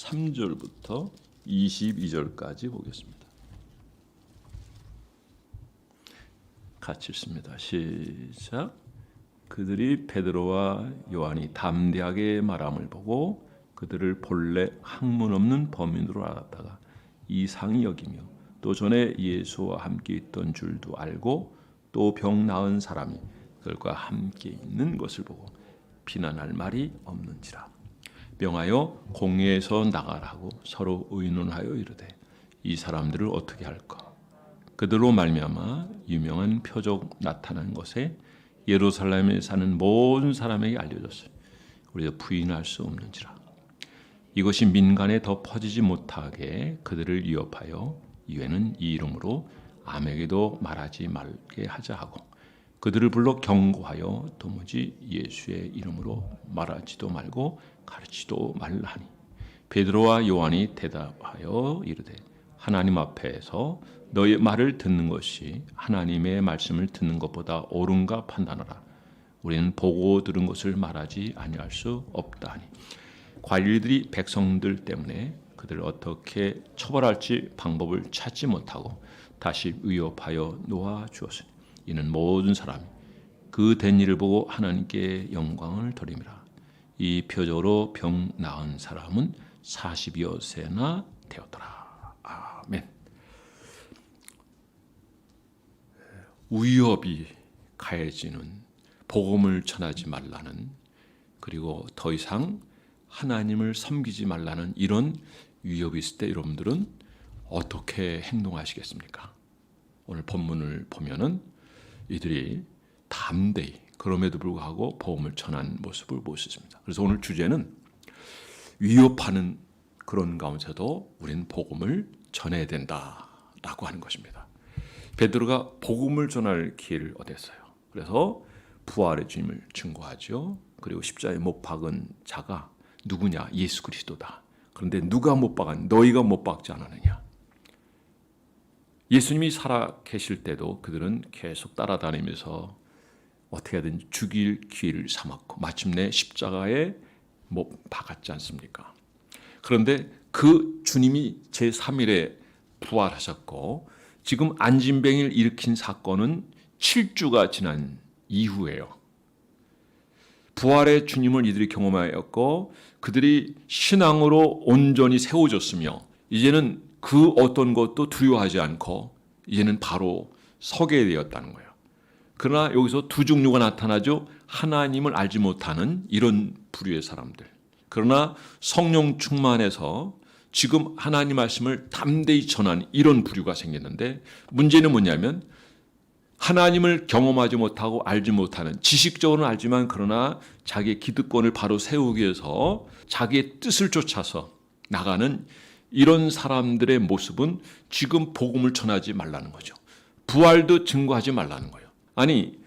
3절부터 22절까지 보겠습니다. 같이 읽습니다. 시작. 그들이 베드로와 요한이 담대하게 말함을 보고 그들을 본래 학문 없는 범인으로 알았다가 이상히 여기며 또 전에 예수와 함께 있던 줄도 알고 또 병 나은 사람이 그들과 함께 있는 것을 보고 비난할 말이 없는지라 명하여 공회에서 나가라고 서로 의논하여 이르되 이 사람들을 어떻게 할까 그들로 말미암아 유명한 표적 나타난 것에 예루살렘에 사는 모든 사람에게 알려졌어요. 우리가 부인할 수 없는지라. 이것이 민간에 더 퍼지지 못하게 그들을 위협하여 이외는 이 이름으로 암에게도 말하지 말게 하자 하고 그들을 불러 경고하여 도무지 예수의 이름으로 말하지도 말고 가르치도 말라니 베드로와 요한이 대답하여 이르되 하나님 앞에서 너의 말을 듣는 것이 하나님의 말씀을 듣는 것보다 옳은가 판단하라. 우리는 보고 들은 것을 말하지 아니할 수 없다니. 관리들이 백성들 때문에 그들을 어떻게 처벌할지 방법을 찾지 못하고 다시 위협하여 놓아 주었으니 이는 모든 사람이 그 된 일을 보고 하나님께 영광을 돌림이라. 이 표적으로 병 나은 사람은 40여 세나 되었더라. 아멘. 위협이 가해지는 복음을 전하지 말라는 그리고 더 이상 하나님을 섬기지 말라는 이런 위협이 있을 때 여러분들은 어떻게 행동하시겠습니까? 오늘 본문을 보면은 이들이 담대히 그럼에도 불구하고 복음을 전한 모습을 볼 수 있습니다. 그래서 오늘 주제는 위협하는 그런 가운데서도 우리는 복음을 전해야 된다라고 하는 것입니다. 베드로가 복음을 전할 기회를 얻었어요. 그래서 부활의 주님을 증거하죠. 그리고 십자에 못 박은 자가 누구냐? 예수 그리스도다. 그런데 누가 못 박은 너희가 못 박지 않았느냐? 예수님이 살아 계실 때도 그들은 계속 따라다니면서 어떻게든 죽일 기회를 삼았고 마침내 십자가에 못 박았지 않습니까? 그런데 그 주님이 제3일에 부활하셨고 지금 안진뱅이를 일으킨 사건은 7주가 지난 이후에요. 부활의 주님을 이들이 경험하였고 그들이 신앙으로 온전히 세워졌으며 이제는 그 어떤 것도 두려워하지 않고 이제는 바로 서게 되었다는 거예요. 그러나 여기서 두 종류가 나타나죠. 하나님을 알지 못하는 이런 부류의 사람들. 그러나 성령 충만해서 지금 하나님 말씀을 담대히 전하는 이런 부류가 생겼는데 문제는 뭐냐면 하나님을 경험하지 못하고 알지 못하는 지식적으로는 알지만 그러나 자기의 기득권을 바로 세우기 위해서 자기의 뜻을 쫓아서 나가는 이런 사람들의 모습은 지금 복음을 전하지 말라는 거죠. 부활도 증거하지 말라는 거예요. 아니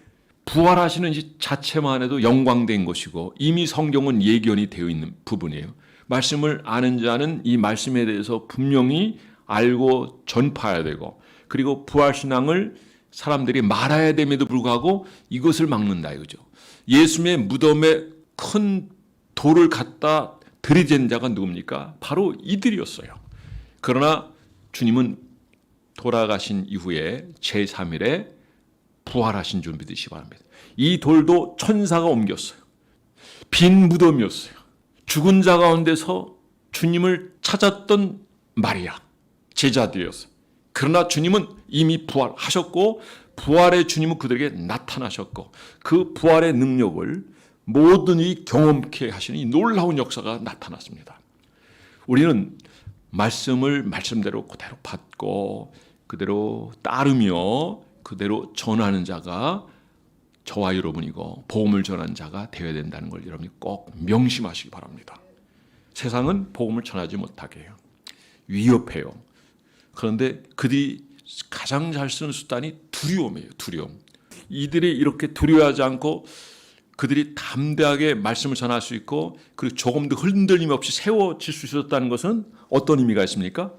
부활하시는 이 자체만 해도 영광된 것이고 이미 성경은 예견이 되어 있는 부분이에요. 말씀을 아는 자는 이 말씀에 대해서 분명히 알고 전파해야 되고 그리고 부활 신앙을 사람들이 말해야 됨에도 불구하고 이것을 막는다 이거죠. 예수님의 무덤에 큰 돌을 갖다 들이댄 자가 누굽니까? 바로 이들이었어요. 그러나 주님은 돌아가신 이후에 제3일에 부활하신 줄 믿으시 바랍니다. 이 돌도 천사가 옮겼어요. 빈 무덤이었어요. 죽은 자 가운데서 주님을 찾았던 마리아 제자들이었어요. 그러나 주님은 이미 부활하셨고 부활의 주님은 그들에게 나타나셨고 그 부활의 능력을 모든 이 경험케 하시는 이 놀라운 역사가 나타났습니다. 우리는 말씀을 말씀대로 그대로 받고 그대로 따르며 그대로 전하는 자가 저와 여러분이고 복음을 전하는 자가 되어야 된다는 걸 여러분이 꼭 명심하시기 바랍니다. 세상은 복음을 전하지 못하게 해요. 위협해요. 그런데 그들이 가장 잘 쓰는 수단이 두려움이에요. 두려움. 이들이 이렇게 두려워하지 않고 그들이 담대하게 말씀을 전할 수 있고 그리고 조금도 흔들림 없이 세워질 수 있었다는 것은 어떤 의미가 있습니까?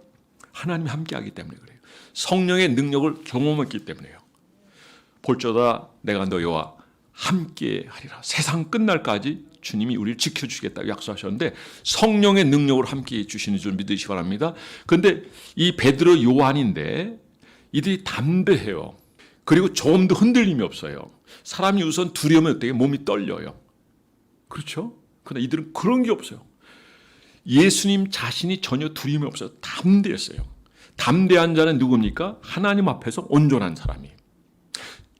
하나님이 함께하기 때문에 그래요. 성령의 능력을 경험했기 때문에요. 볼저다 내가 너희와 함께 하리라. 세상 끝날까지 주님이 우리를 지켜주시겠다고 약속하셨는데 성령의 능력으로 함께 해 주시는 줄 믿으시기 바랍니다. 그런데 이 베드로 요한인데 이들이 담대해요. 그리고 조금도 흔들림이 없어요. 사람이 우선 두려우면 어떻게 몸이 떨려요. 그렇죠? 그러나 이들은 그런 게 없어요. 예수님 자신이 전혀 두려움이 없어요. 담대했어요. 담대한 자는 누굽니까? 하나님 앞에서 온전한 사람이.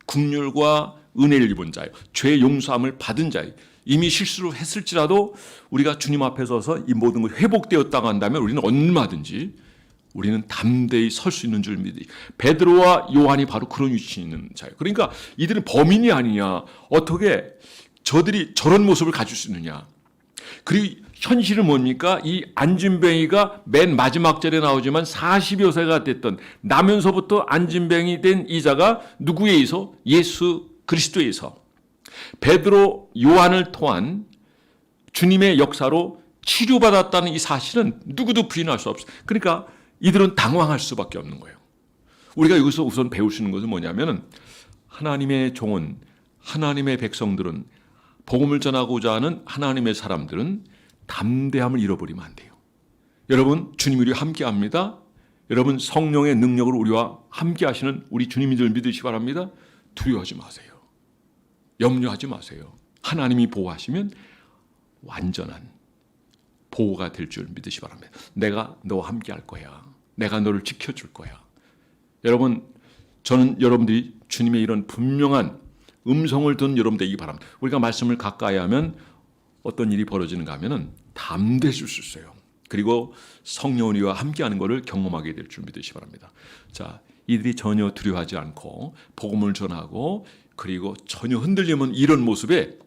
국률과 은혜를 입은 자요. 죄 용서함을 받은 자요. 이미 실수를 했을지라도 우리가 주님 앞에 서서 이 모든 것이 회복되었다고 한다면 우리는 얼마든지 우리는 담대히 설 수 있는 줄 믿으. 베드로와 요한이 바로 그런 위치에 있는 자예요. 그러니까 이들은 범인이 아니냐. 어떻게 저들이 저런 모습을 가질 수 있느냐. 그리고 현실은 뭡니까? 이 안진뱅이가 맨 마지막 절에 나오지만 40여 세가 됐던 나면서부터 안진뱅이 된 이자가 누구에 의해서? 예수 그리스도에 의해서. 베드로 요한을 통한 주님의 역사로 치료받았다는 이 사실은 누구도 부인할 수 없어요. 그러니까 이들은 당황할 수밖에 없는 거예요. 우리가 여기서 우선 배울 수 있는 것은 뭐냐면은 하나님의 종은 하나님의 백성들은 복음을 전하고자 하는 하나님의 사람들은 담대함을 잃어버리면 안 돼요. 여러분 주님이 우리와 함께합니다. 여러분 성령의 능력으로 우리와 함께하시는 우리 주님이들 믿으시 기 바랍니다. 두려워하지 마세요. 염려하지 마세요. 하나님이 보호하시면 완전한 보호가 될 줄 믿으시 기 바랍니다. 내가 너와 함께 할 거야. 내가 너를 지켜줄 거야. 여러분, 저는 여러분들이 주님의 이런 분명한 음성을 듣는 여러분들이기 바랍니다. 우리가 말씀을 가까이 하면 어떤 일이 벌어지는가 하면은 담대해질 수 있어요. 그리고 성령이와 함께하는 것을 경험하게 될 줄 믿으시 기 바랍니다. 자, 이들이 전혀 두려워하지 않고 복음을 전하고 그리고 전혀 흔들리면 이런 모습에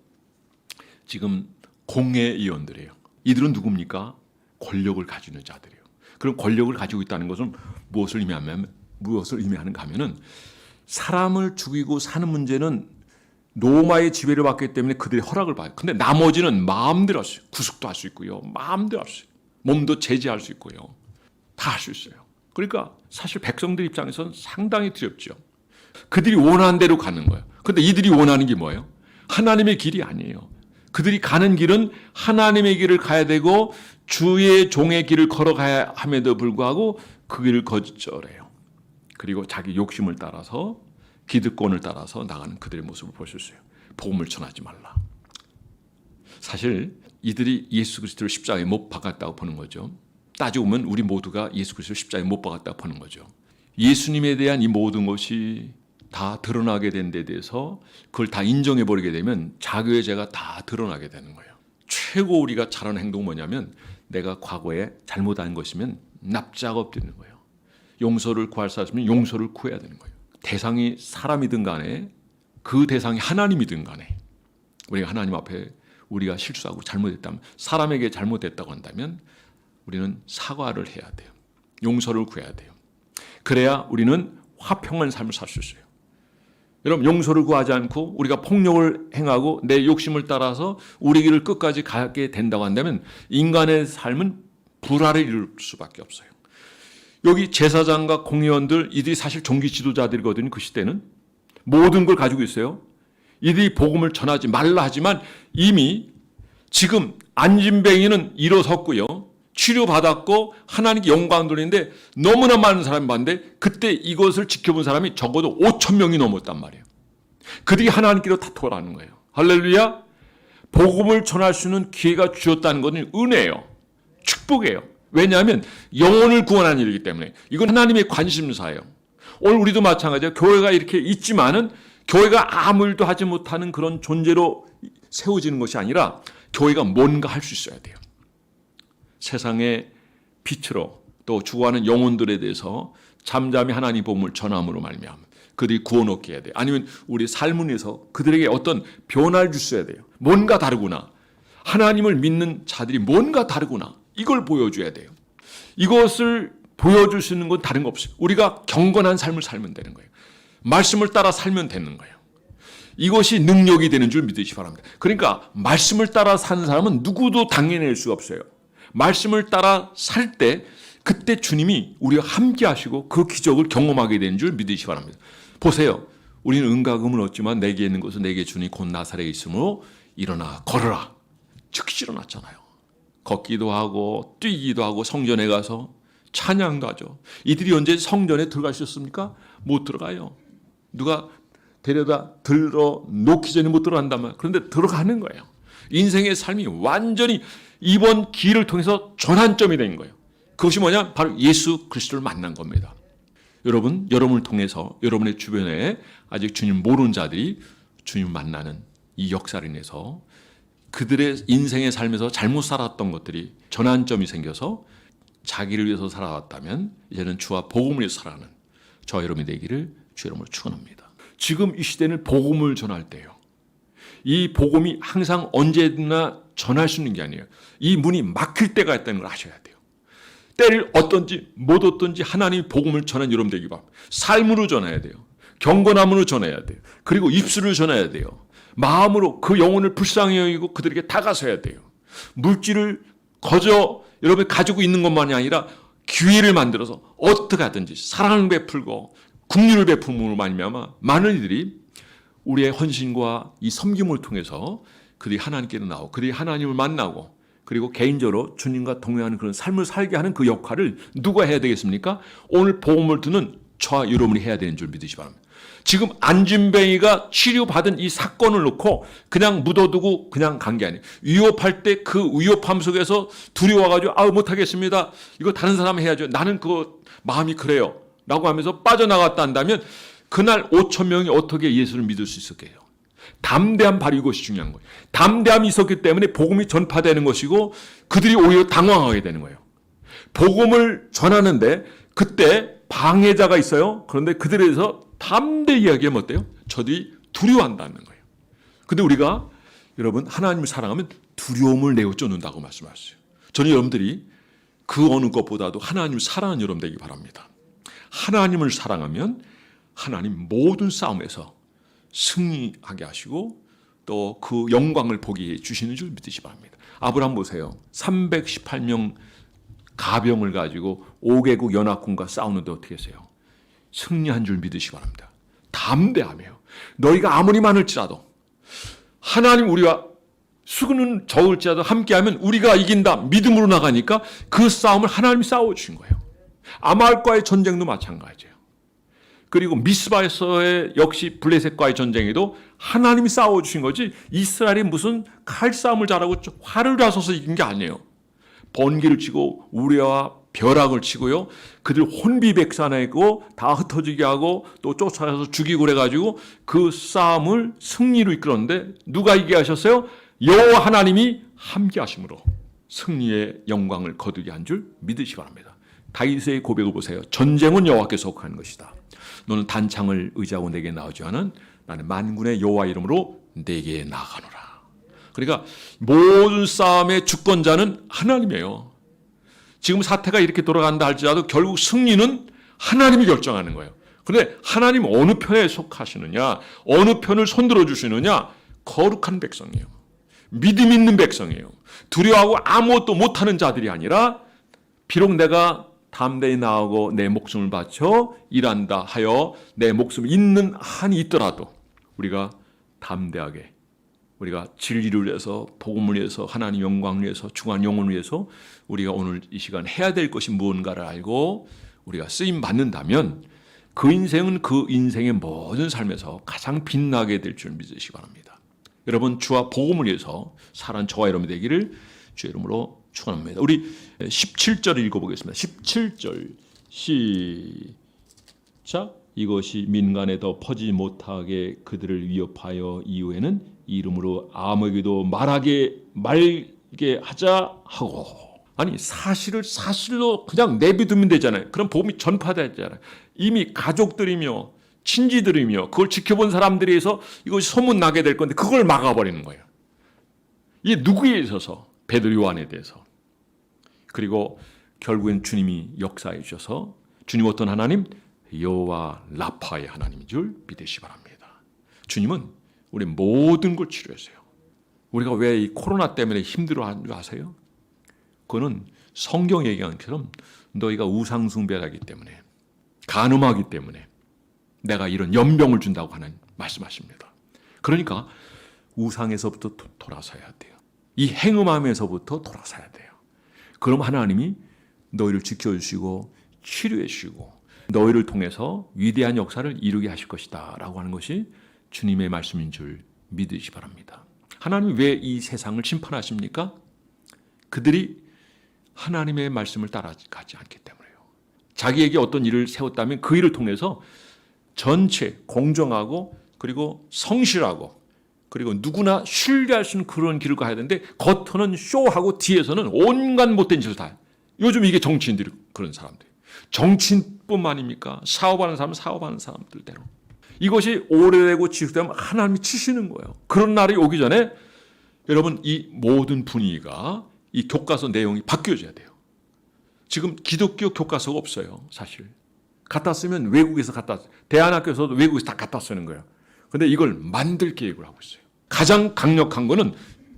지금 공의 의원들이에요. 이들은 누굽니까? 권력을 가지는 자들이에요. 그럼 권력을 가지고 있다는 것은 무엇을 의미하면 무엇을 의미하는가 하면은 사람을 죽이고 사는 문제는 로마의 지배를 받기 때문에 그들의 허락을 받아요. 근데 나머지는 마음대로 할 수, 있어요. 구속도 할 수 있고요. 마음대로 할 수 있어요. 몸도 제지할 수 있고요. 다 할 수 있어요. 그러니까 사실 백성들 입장에서는 상당히 두렵죠. 그들이 원하는 대로 가는 거예요. 근데 이들이 원하는 게 뭐예요? 하나님의 길이 아니에요. 그들이 가는 길은 하나님의 길을 가야 되고 주의 종의 길을 걸어가야 함에도 불구하고 그 길을 거절해요. 그리고 자기 욕심을 따라서 기득권을 따라서 나가는 그들의 모습을 볼 수 있어요. 복음을 전하지 말라. 사실 이들이 예수 그리스도를 십자가에 못 박았다고 보는 거죠. 따지고 보면 우리 모두가 예수 그리스도를 십자가에 못 박았다고 보는 거죠. 예수님에 대한 이 모든 것이 다 드러나게 된 데 대해서 그걸 다 인정해 버리게 되면 자교의 죄가 다 드러나게 되는 거예요. 최고 우리가 잘하는 행동 뭐냐면 내가 과거에 잘못한 것이면 납작 엎드리는 거예요. 용서를 구할 수 있으면 용서를 구해야 되는 거예요. 대상이 사람이든 간에 그 대상이 하나님이든 간에 우리가 하나님 앞에 우리가 실수하고 잘못했다면 사람에게 잘못했다고 한다면 우리는 사과를 해야 돼요. 용서를 구해야 돼요. 그래야 우리는 화평한 삶을 살 수 있어요. 여러분 용서를 구하지 않고 우리가 폭력을 행하고 내 욕심을 따라서 우리 길을 끝까지 가게 된다고 한다면 인간의 삶은 불화를 이룰 수밖에 없어요. 여기 제사장과 공의원들 이들이 사실 종기 지도자들이거든요. 그 시대는 모든 걸 가지고 있어요. 이들이 복음을 전하지 말라 하지만 이미 지금 안진뱅이는 일어섰고요. 치료받았고 하나님께 영광 돌리는데 너무나 많은 사람이 봤는데 그때 이것을 지켜본 사람이 적어도 5천 명이 넘었단 말이에요. 그들이 하나님께로 다 돌아가는 거예요. 할렐루야. 복음을 전할 수 있는 기회가 주었다는 것은 은혜예요. 축복이에요. 왜냐하면 영혼을 구원하는 일이기 때문에 이건 하나님의 관심사예요. 오늘 우리도 마찬가지예요. 교회가 이렇게 있지만은 교회가 아무 일도 하지 못하는 그런 존재로 세워지는 것이 아니라 교회가 뭔가 할 수 있어야 돼요. 세상의 빛으로 또 죽어가는 영혼들에 대해서 잠잠히 하나님 복음을 전함으로 말미암아 그들이 구원 얻게 해야 돼요. 아니면 우리 삶에서 그들에게 어떤 변화를 주셔야 돼요. 뭔가 다르구나. 하나님을 믿는 자들이 뭔가 다르구나. 이걸 보여줘야 돼요. 이것을 보여줄 수 있는 건 다른 거 없어요. 우리가 경건한 삶을 살면 되는 거예요. 말씀을 따라 살면 되는 거예요. 이것이 능력이 되는 줄 믿으시 기 바랍니다. 그러니까 말씀을 따라 사는 사람은 누구도 당해낼 수가 없어요. 말씀을 따라 살 때 그때 주님이 우리와 함께 하시고 그 기적을 경험하게 되는 줄 믿으시 기 바랍니다. 보세요. 우리는 은과 금은 얻지만 내게 있는 것은 내게 주니 곧 나사렛에 있으므로 일어나 걸어라. 즉시 일어났잖아요. 걷기도 하고 뛰기도 하고 성전에 가서 찬양도 하죠. 이들이 언제 성전에 들어가셨습니까? 못 들어가요. 누가 데려다 들어 놓기 전에 못 들어간단 말이에요. 그런데 들어가는 거예요. 인생의 삶이 완전히 이번 길을 통해서 전환점이 된 거예요. 그것이 뭐냐? 바로 예수 그리스도를 만난 겁니다. 여러분, 여러분을 통해서 여러분의 주변에 아직 주님 모르는 자들이 주님 만나는 이 역사를 인해서 그들의 인생의 삶에서 잘못 살았던 것들이 전환점이 생겨서 자기를 위해서 살아왔다면 이제는 주와 복음을 위해서 살아가는 저와 여러분이 되기를 주 이름으로 축원합니다. 지금 이 시대는 복음을 전할 때요. 이 복음이 항상 언제나 전할 수 있는 게 아니에요. 이 문이 막힐 때가 있다는 걸 아셔야 돼요. 때를 어떤지 못 어떤지 하나님이 복음을 전한 여러분 되기 바랍니다. 삶으로 전해야 돼요. 경건함으로 전해야 돼요. 그리고 입술을 전해야 돼요. 마음으로 그 영혼을 불쌍히 여기고 그들에게 다가서야 돼요. 물질을 거저 여러분이 가지고 있는 것만이 아니라 기회를 만들어서 어떻게 하든지 사랑을 베풀고 국률을 베품으로 말미암아 많은 이들이 우리의 헌신과 이 섬김을 통해서 그들이 하나님께로 나오고 그들이 하나님을 만나고 그리고 개인적으로 주님과 동행하는 그런 삶을 살게 하는 그 역할을 누가 해야 되겠습니까? 오늘 복음을 듣는 저와 여러분이 해야 되는 줄 믿으시 바랍니다. 지금 안진뱅이가 치료받은 이 사건을 놓고 그냥 묻어두고 그냥 간 게 아니에요. 위협할 때 그 위협함 속에서 두려워가지고 아우 못하겠습니다. 이거 다른 사람 해야죠. 나는 그 마음이 그래요. 라고 하면서 빠져나갔다 한다면 그날 5천 명이 어떻게 예수를 믿을 수 있었게요? 담대한 발이 이것이 중요한 거예요. 담대함이 있었기 때문에 복음이 전파되는 것이고 그들이 오히려 당황하게 되는 거예요. 복음을 전하는데 그때 방해자가 있어요. 그런데 그들에서 담대히 이야기하면 어때요? 저들이 두려워한다는 거예요. 근데 우리가 여러분 하나님을 사랑하면 두려움을 내어 쫓는다고 말씀하셨어요. 저는 여러분들이 그 어느 것보다도 하나님을 사랑하는 여러분 되기 바랍니다. 하나님을 사랑하면 하나님 모든 싸움에서 승리하게 하시고 또 그 영광을 보게 주시는 줄 믿으시 바랍니다. 아브라함 보세요. 318명 가병을 가지고 5개국 연합군과 싸우는데 어떻게 했어요? 승리한 줄 믿으시 바랍니다. 담대하며 너희가 아무리 많을지라도 하나님 우리와 수는 적을지라도 함께하면 우리가 이긴다 믿음으로 나가니까 그 싸움을 하나님이 싸워 주신 거예요. 아말과의 전쟁도 마찬가지예요. 그리고 미스바에서의 역시 블레셋과의 전쟁에도 하나님이 싸워 주신 거지 이스라엘이 무슨 칼싸움을 잘하고 활을 다서서 이긴 게 아니에요. 번개를 치고 우레와 벼락을 치고요. 그들 혼비백산하고 다 흩어지게 하고 또 쫓아가서 죽이고 그래가지고 그 싸움을 승리로 이끌었는데 누가 이게 하셨어요? 여호와 하나님이 함께 하심으로 승리의 영광을 거두게 한 줄 믿으시 바랍니다. 다윗의 고백을 보세요. 전쟁은 여호와께 속한 것이다. 너는 단창을 의지하고 내게 나오지 않은 나는 만군의 여호와 이름으로 내게 나가노라. 그러니까 모든 싸움의 주권자는 하나님이에요. 지금 사태가 이렇게 돌아간다 할지라도 결국 승리는 하나님이 결정하는 거예요. 그런데 하나님 어느 편에 속하시느냐, 어느 편을 손들어 주시느냐, 거룩한 백성이에요. 믿음 있는 백성이에요. 두려워하고 아무것도 못하는 자들이 아니라 비록 내가 담대히 나오고 내 목숨을 바쳐 일한다 하여 내 목숨 있는 한이 있더라도 우리가 담대하게 우리가 진리를 위해서 복음을 위해서 하나님 영광을 위해서 중한 영혼을 위해서 우리가 오늘 이 시간 해야 될 것이 무언가를 알고 우리가 쓰임 받는다면 그 인생은 그 인생의 모든 삶에서 가장 빛나게 될 줄 믿으시기 바랍니다. 여러분 주와 복음을 위해서 살한 저와 여러분 되기를 주 이름으로 축원합니다. 우리 17절 읽어보겠습니다. 17절 시작 이것이 민간에 더 퍼지지 못하게 그들을 위협하여 이후에는 이름으로 아무에게도 말하게 말게 하자 하고 아니 사실을 사실로 그냥 내비두면 되잖아요. 그럼 복음이 전파되잖아요. 이미 가족들이며 친지들이며 그걸 지켜본 사람들이 해서 이것이 소문 나게 될 건데 그걸 막아버리는 거예요. 이게 누구에 있어서 베드로 요한에 대해서 그리고 결국엔 주님이 역사해 주셔서 주님 어떤 하나님 여호와 라파의 하나님인 줄 믿으시 바랍니다. 주님은 우리 모든 걸 치료했어요. 우리가 왜 이 코로나 때문에 힘들어하는 줄 아세요? 그거는 성경 얘기하는 것처럼 너희가 우상숭배하기 때문에 간음하기 때문에 내가 이런 연병을 준다고 하는 말씀하십니다. 그러니까 우상에서부터 도- 돌아서야 돼요. 이 행음함에서부터 돌아서야 돼요. 그럼 하나님이 너희를 지켜주시고 치료해 주시고 너희를 통해서 위대한 역사를 이루게 하실 것이다 라고 하는 것이 주님의 말씀인 줄 믿으시 바랍니다. 하나님이 왜이 세상을 심판하십니까? 그들이 하나님의 말씀을 따라가지 않기 때문에요. 자기에게 어떤 일을 세웠다면 그 일을 통해서 전체 공정하고 그리고 성실하고 그리고 누구나 신뢰할 수 있는 그런 길을 가야 되는데 겉으로는 쇼하고 뒤에서는 온갖 못된 짓을 다 해요. 요즘 이게 정치인들이 그런 사람들. 정치인뿐만입니까? 사업하는 사람은 사업하는 사람들대로. 이것이 오래되고 지속되면 하나님이 치시는 거예요. 그런 날이 오기 전에 여러분 이 모든 분위기가 이 교과서 내용이 바뀌어져야 돼요. 지금 기독교 교과서가 없어요, 사실. 갖다 쓰면 외국에서 갖다 쓰- 대안학교에서도 외국에서 다 갖다 쓰는 거예요. 근데 이걸 만들 계획을 하고 있어요. 가장 강력한 거는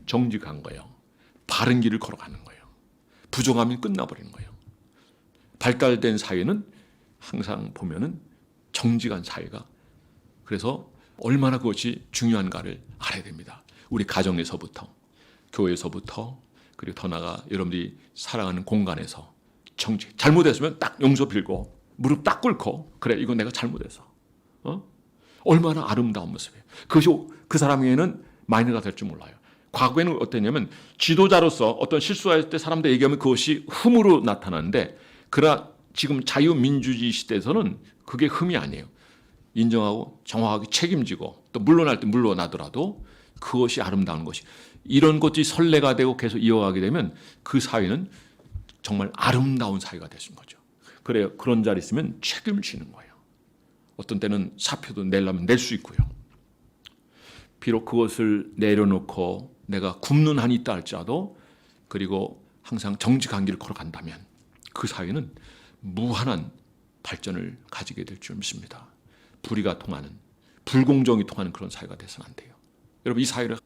정직한 거예요. 바른 길을 걸어가는 거예요. 부정하면 끝나버리는 거예요. 발달된 사회는 항상 보면은 정직한 사회가 그래서 얼마나 그것이 중요한가를 알아야 됩니다. 우리 가정에서부터 교회에서부터 그리고 더 나아가 여러분들이 살아가는 공간에서 정직 잘못했으면 딱 용서 빌고 무릎 딱 꿇고 그래 이건 내가 잘못해서 어? 얼마나 아름다운 모습이에요. 그것이 그 사람에게는 마이너가 될 줄 몰라요. 과거에는 어땠냐면 지도자로서 어떤 실수할 때 사람들 얘기하면 그것이 흠으로 나타나는데 그러나 지금 자유민주주의 시대에서는 그게 흠이 아니에요. 인정하고 정확하게 책임지고 또 물러날 때 물러나더라도 그것이 아름다운 것이 이런 것들이 선례가 되고 계속 이어가게 되면 그 사회는 정말 아름다운 사회가 되는 거죠. 그래요. 그런 자리 있으면 책임을 지는 거예요. 어떤 때는 사표도 내려면 낼 수 있고요. 비록 그것을 내려놓고 내가 굶는 한이 있다 할지라도 그리고 항상 정직한 길을 걸어간다면 그 사회는 무한한 발전을 가지게 될 줄 믿습니다. 불의가 통하는 불공정이 통하는 그런 사회가 돼서는 안 돼요. 여러분 이 사회를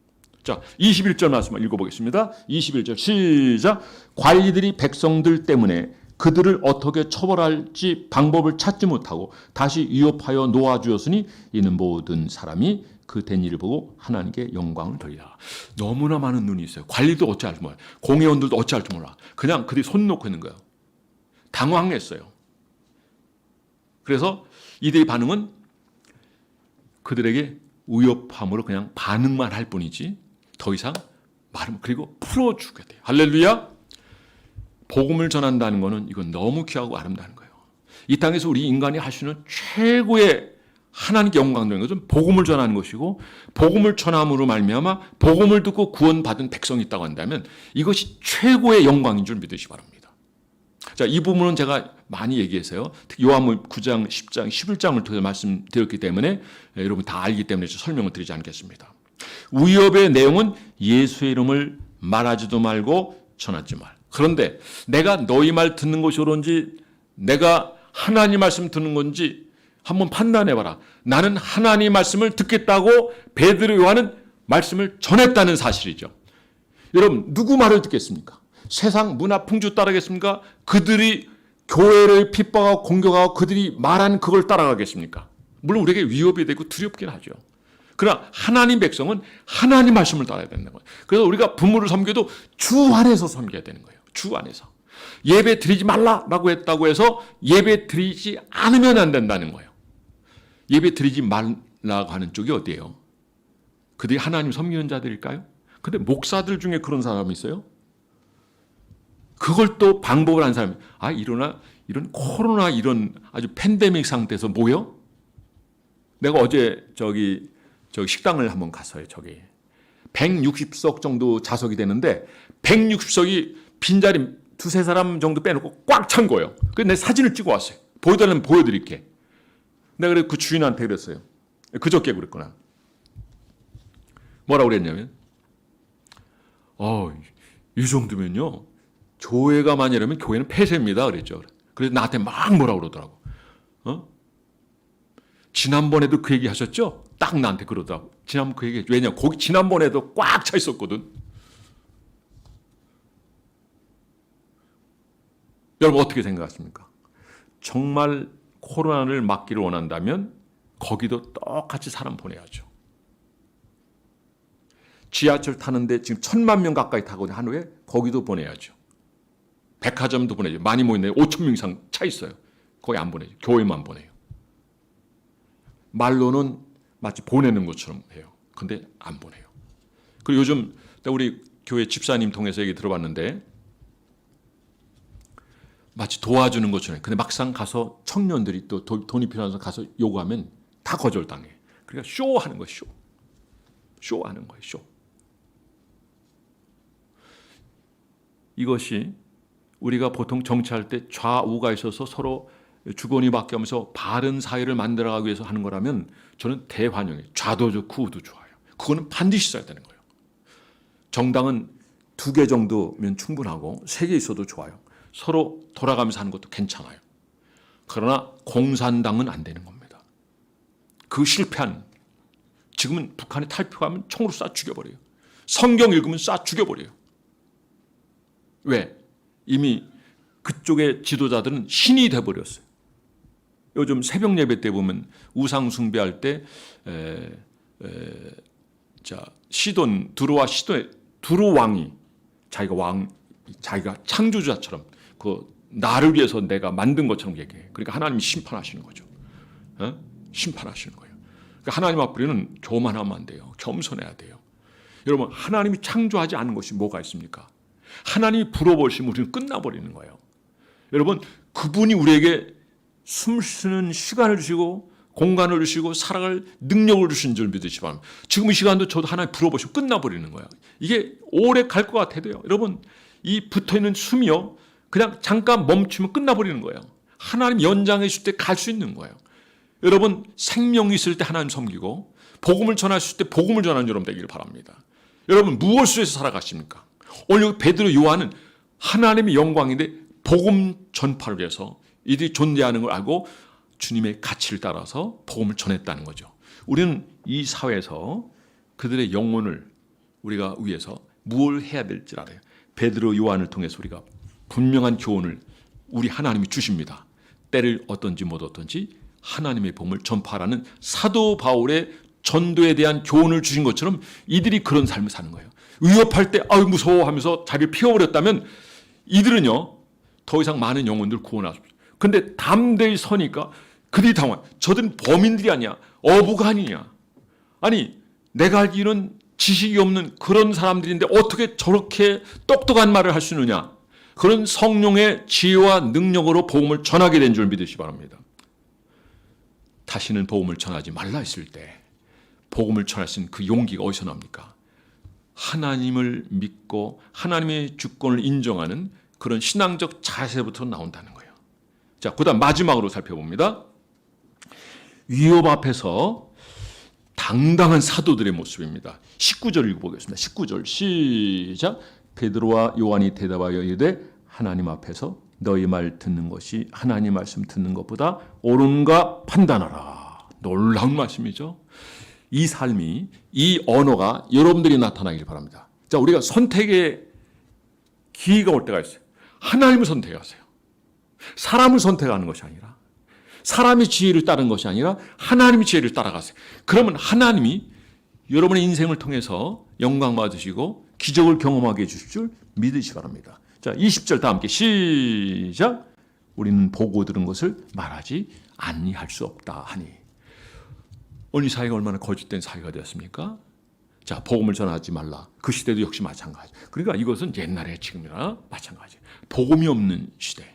자 21절 말씀 읽어보겠습니다. 21절 시작 관리들이 백성들 때문에 그들을 어떻게 처벌할지 방법을 찾지 못하고 다시 위협하여 놓아주었으니 이는 모든 사람이 그 된 일을 보고 하나님께 영광을 돌리라. 너무나 많은 눈이 있어요. 관리도 어찌할지 몰라. 공회원들도 어찌할지 몰라. 그냥 그들이 손 놓고 있는 거예요. 당황했어요. 그래서 이들의 반응은 그들에게 위협함으로 그냥 반응만 할 뿐이지 더 이상 말은 그리고 풀어주게 돼요. 할렐루야. 복음을 전한다는 것은 이건 너무 귀하고 아름다운 거예요. 이 땅에서 우리 인간이 할 수 있는 최고의 하나님께 영광 되는 것은 복음을 전하는 것이고 복음을 전함으로 말미암아 복음을 듣고 구원받은 백성이 있다고 한다면 이것이 최고의 영광인 줄 믿으시 기 바랍니다. 자, 이 부분은 제가 많이 얘기했어요. 특히 요한문 9장, 10장, 11장을 통해서 말씀드렸기 때문에 여러분 다 알기 때문에 설명을 드리지 않겠습니다. 위협의 내용은 예수의 이름을 말하지도 말고 전하지 말. 그런데 내가 너희 말 듣는 것이 옳은지 내가 하나님 말씀 듣는 건지 한번 판단해 봐라. 나는 하나님 말씀을 듣겠다고 베드로 요한은 말씀을 전했다는 사실이죠. 여러분 누구 말을 듣겠습니까? 세상 문화 풍주 따르겠습니까? 그들이 교회를 핍박하고 공격하고 그들이 말한 그걸 따라가겠습니까? 물론 우리에게 위협이 되고 두렵긴 하죠. 그러나 하나님 백성은 하나님 말씀을 따라야 되는 거예요. 그래서 우리가 부모를 섬겨도 주 안에서 섬겨야 되는 거예요. 주 안에서. 예배 드리지 말라라고 했다고 해서 예배 드리지 않으면 안 된다는 거예요. 예배 드리지 말라고 하는 쪽이 어디예요? 그들이 하나님 섬기는 자들일까요? 근데 목사들 중에 그런 사람이 있어요? 그걸 또 방법을 한 사람이 아 이러나 이런 코로나 이런 아주 팬데믹 상태에서 모여? 내가 어제 저기 저기 식당을 한번 갔어요. 저기 160석 정도 좌석이 되는데 160석이 빈자리 두세 사람 정도 빼놓고 꽉 찬 거예요. 그래서 내 사진을 찍어 왔어요. 보여달라면 보여드릴게. 내가 그래 그 주인한테 그랬어요. 그저께 그랬구나. 뭐라고 그랬냐면, 어, 이 정도면요. 교회가 만이라면 교회는 폐쇄입니다. 그랬죠. 그래서 나한테 막 뭐라 그러더라고. 어? 지난번에도 그 얘기 하셨죠? 딱 나한테 그러더라고. 지난번 그 얘기, 왜냐, 거기 지난번에도 꽉 차 있었거든. 여러분 어떻게 생각하십니까? 정말 코로나를 막기를 원한다면 거기도 똑같이 사람 보내야죠. 지하철 타는데 지금 천만 명 가까이 타고 한 후에 거기도 보내야죠. 백화점도 보내죠. 많이 모이네. 5천 명 이상 차 있어요. 거기 안 보내죠. 교회만 보내요. 말로는 마치 보내는 것처럼 해요. 근데 안 보내요. 그리고 요즘 우리 교회 집사님 통해서 얘기 들어봤는데 마치 도와주는 것처럼. 근데 막상 가서 청년들이 또 도- 돈이 필요해서 가서 요구하면 다 거절당해. 그러니까 쇼 하는 거예요. 쇼. 쇼 하는 거예요. 쇼. 이것이 우리가 보통 정치할 때 좌우가 있어서 서로 주거니 바뀌면서 바른 사회를 만들어가기 위해서 하는 거라면 저는 대환영이에요. 좌도 좋고 우도 좋아요. 그거는 반드시 있어야 되는 거예요. 정당은 두 개 정도면 충분하고 세 개 있어도 좋아요. 서로 돌아가면서 하는 것도 괜찮아요. 그러나 공산당은 안 되는 겁니다. 그 실패한 지금은 북한에 탈표하면 총으로 쏴 죽여버려요. 성경 읽으면 쏴 죽여버려요. 왜? 이미 그쪽의 지도자들은 신이 돼버렸어요. 요즘 새벽 예배 때 보면 우상 숭배할 때, 에, 에, 자 시돈 두루와 시돈 두루 왕이 자기가 왕 자기가 창조주자처럼 그 나를 위해서 내가 만든 것처럼 얘기해. 그러니까 하나님이 심판하시는 거죠. 어? 심판하시는 거예요. 그러니까 하나님 앞에는 교만하면 안 돼요. 겸손해야 돼요. 여러분 하나님이 창조하지 않은 것이 뭐가 있습니까? 하나님이 불어버리시면 우리는 끝나버리는 거예요. 여러분 그분이 우리에게 숨 쉬는 시간을 주시고 공간을 주시고 살아갈 능력을 주신 줄 믿으시 바랍니다. 지금 이 시간도 저도 하나님 불어보시면 끝나버리는 거예요. 이게 오래 갈 것 같아도요. 여러분 이 붙어있는 숨이요. 그냥 잠깐 멈추면 끝나버리는 거예요. 하나님 연장해 줄 때 갈 수 있는 거예요. 여러분 생명이 있을 때 하나님 섬기고 복음을 전하실 때 복음을 전하는 여러분 되기를 바랍니다. 여러분 무엇을 위해서 살아가십니까? 오늘 베드로 요한은 하나님의 영광인데 복음 전파를 위해서 이들이 존재하는 걸 알고 주님의 가치를 따라서 복음을 전했다는 거죠. 우리는 이 사회에서 그들의 영혼을 우리가 위해서 무엇을 해야 될지 알아요. 베드로 요한을 통해서 우리가 분명한 교훈을 우리 하나님이 주십니다. 때를 어떤지 못 어떤지 하나님의 복음을 전파하라는 사도 바울의 전도에 대한 교훈을 주신 것처럼 이들이 그런 삶을 사는 거예요. 위협할 때 아유 무서워 하면서 자기를 피워버렸다면 이들은요 더 이상 많은 수 없어요. 근데 담대히 서니까 그들이 당황. 저들은 범인들이 아니야. 어부가 아니냐. 아니 내가 알기로는 지식이 없는 그런 사람들인데 어떻게 저렇게 똑똑한 말을 할 수 있느냐. 그런 성령의 지혜와 능력으로 복음을 전하게 된 줄 믿으시 기 바랍니다. 다시는 복음을 전하지 말라 했을 때 복음을 전할 수 있는 그 용기가 어디서 납니까? 하나님을 믿고 하나님의 주권을 인정하는 그런 신앙적 자세부터 나온다는 거예요. 자, 그다음 마지막으로 살펴봅니다. 위협 앞에서 당당한 사도들의 모습입니다. 19절 읽어보겠습니다. 19절 시작. 베드로와 요한이 대답하여 이르되 하나님 앞에서 너희 말 듣는 것이 하나님 말씀 듣는 것보다 옳은가 판단하라. 놀라운 말씀이죠. 이 삶이 이 언어가 여러분들이 나타나길 바랍니다. 자, 우리가 선택의 기회가 올 때가 있어요. 하나님을 선택하세요. 사람을 선택하는 것이 아니라 사람의 지혜를 따르는 것이 아니라 하나님의 지혜를 따라가세요. 그러면 하나님이 여러분의 인생을 통해서 영광 받으시고 기적을 경험하게 해주실 줄 믿으시 바랍니다. 자, 20절 다 함께 시작. 우리는 보고 들은 것을 말하지 아니할 수 없다 하니. 오늘 이 사회가 얼마나 거짓된 사회가 되었습니까? 자, 복음을 전하지 말라. 그 시대도 역시 마찬가지. 그러니까 이것은 옛날에 지금이나 마찬가지. 복음이 없는 시대.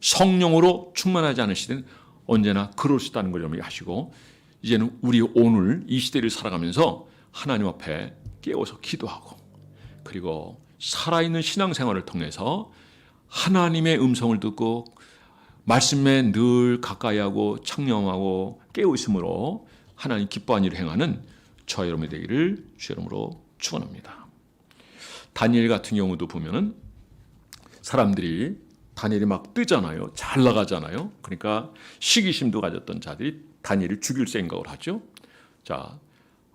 성령으로 충만하지 않은 시대는 언제나 그럴 수 있다는 걸 아시고 이제는 우리 오늘 이 시대를 살아가면서 하나님 앞에 깨워서 기도하고 그리고 살아있는 신앙생활을 통해서 하나님의 음성을 듣고 말씀에 늘 가까이하고 청렴하고 깨어 있으므로 하나님 기뻐한 일을 행하는 저 여러분이 되기를 주 이름으로 축원합니다. 다니엘 같은 경우도 보면은 사람들이 다니엘이 막 뜨잖아요. 잘 나가잖아요. 그러니까 시기심도 가졌던 자들이 다니엘을 죽일 생각을 하죠. 자,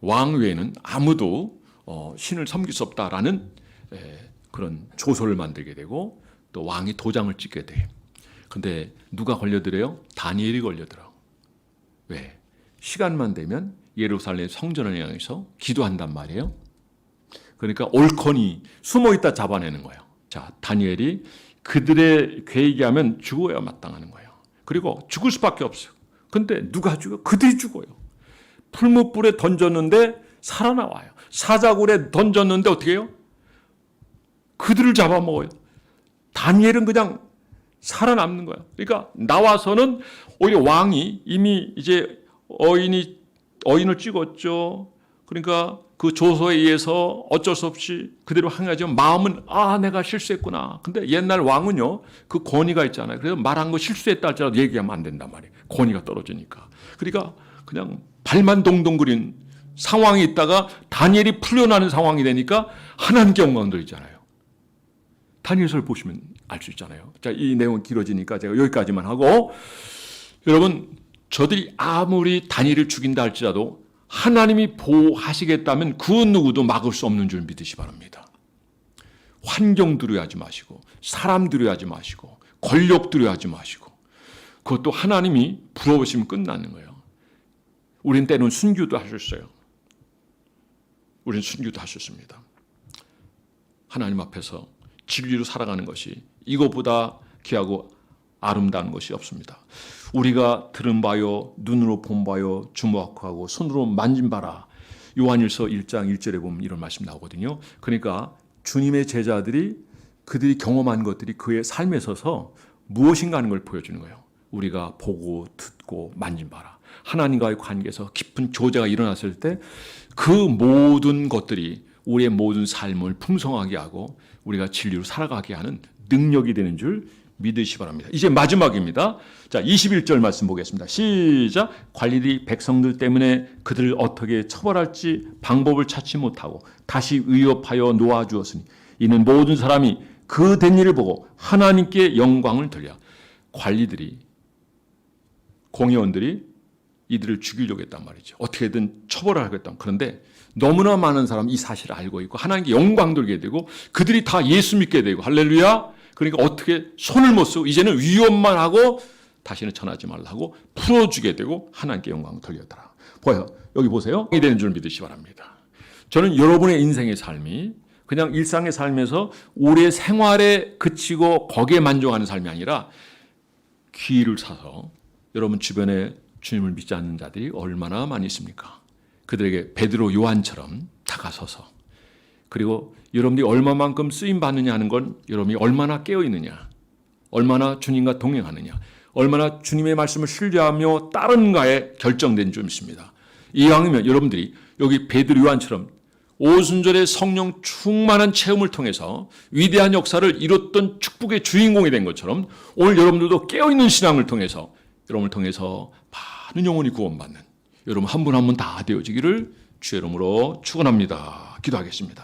왕 외에는 아무도 어, 신을 섬길 수 없다라는 에, 그런 조서를 만들게 되고 또 왕이 도장을 찍게 돼. 근데 누가 걸려들어요? 다니엘이 걸려들어. 왜? 시간만 되면 예루살렘 성전을 향해서 기도한단 말이에요. 그러니까 올컨이 숨어 있다 잡아내는 거예요. 자, 다니엘이 그들의 계획에 하면 죽어야 마땅하는 거예요. 그리고 죽을 수밖에 없어요. 근데 누가 죽어? 그들이 죽어요. 풀무불에 던졌는데 살아나와요. 사자굴에 던졌는데 어떻게 해요? 그들을 잡아먹어요. 다니엘은 그냥 살아남는 거야. 그러니까 나와서는 오히려 왕이 이미 이제 어인이 어인을 찍었죠. 그러니까 그 조서에 의해서 어쩔 수 없이 그대로 항하지만 마음은 아 내가 실수했구나. 근데 옛날 왕은요 그 권위가 있잖아요. 그래서 말한 거 실수했다 할지라도 얘기하면 안 된단 말이에요. 권위가 떨어지니까. 그러니까 그냥 발만 동동거린 상황이 있다가 다니엘이 풀려나는 상황이 되니까 하나님께 영광 돌리잖아요. 다니엘서를 보시면 알 수 있잖아요. 자, 이 내용은 길어지니까 제가 여기까지만 하고 여러분 저들이 아무리 다니엘을 죽인다 할지라도 하나님이 보호하시겠다면 그 누구도 막을 수 없는 줄 믿으시 바랍니다. 환경 두려워하지 마시고 사람 두려워하지 마시고 권력 두려워하지 마시고 그것도 하나님이 부러우시면 끝나는 거예요. 우린 때는 순교도 하셨어요. 우린 순교도 하셨습니다. 하나님 앞에서 진리로 살아가는 것이 이것보다 귀하고 아름다운 것이 없습니다. 우리가 들은 바요, 눈으로 본 바요, 주목하고 손으로 만진 바라. 요한일서 1장 1절에 보면 이런 말씀 나오거든요. 그러니까 주님의 제자들이 그들이 경험한 것들이 그의 삶에 서서 무엇인가 하는 걸 보여주는 거예요. 우리가 보고 듣고 만진 바라. 하나님과의 관계에서 깊은 교제가 일어났을 때 그 모든 것들이 우리의 모든 삶을 풍성하게 하고 우리가 진리로 살아가게 하는 능력이 되는 줄 믿으시 바랍니다. 이제 마지막입니다. 자, 21절 말씀 보겠습니다. 시작. 관리들이 백성들 때문에 그들을 어떻게 처벌할지 방법을 찾지 못하고 다시 위협하여 놓아 주었으니 이는 모든 사람이 그 된 일을 보고 하나님께 영광을 돌려 관리들이 공의원들이 이들을 죽이려고 했단 말이죠. 어떻게든 처벌을 하겠다. 그런데 너무나 많은 사람이 이 사실을 알고 있고 하나님께 영광 돌게 되고 그들이 다 예수 믿게 되고 할렐루야. 그러니까 어떻게 손을 못 쓰고 이제는 위협만 하고 다시는 전하지 말라고 풀어주게 되고 하나님께 영광 돌렸더라. 보여 여기 보세요. 이 되는 줄 믿으시 바랍니다. 저는 여러분의 인생의 삶이 그냥 일상의 삶에서 우리의 생활에 그치고 거기에 만족하는 삶이 아니라 귀를 사서 여러분 주변에 주님을 믿지 않는 자들이 얼마나 많이 있습니까? 그들에게 베드로 요한처럼 다가서서 그리고 여러분들이 얼마만큼 쓰임 받느냐 하는 건 여러분이 얼마나 깨어 있느냐, 얼마나 주님과 동행하느냐, 얼마나 주님의 말씀을 신뢰하며 따른가에 결정된 줄 믿습니다. 이왕이면 여러분들이 여기 베드로 요한처럼 오순절의 성령 충만한 체험을 통해서 위대한 역사를 이뤘던 축복의 주인공이 된 것처럼 오늘 여러분들도 깨어있는 신앙을 통해서 여러분을 통해서 많은 영혼이 구원받는 여러분 한 분 한 분 다 되어지기를 주의 이름으로 축원합니다. 기도하겠습니다.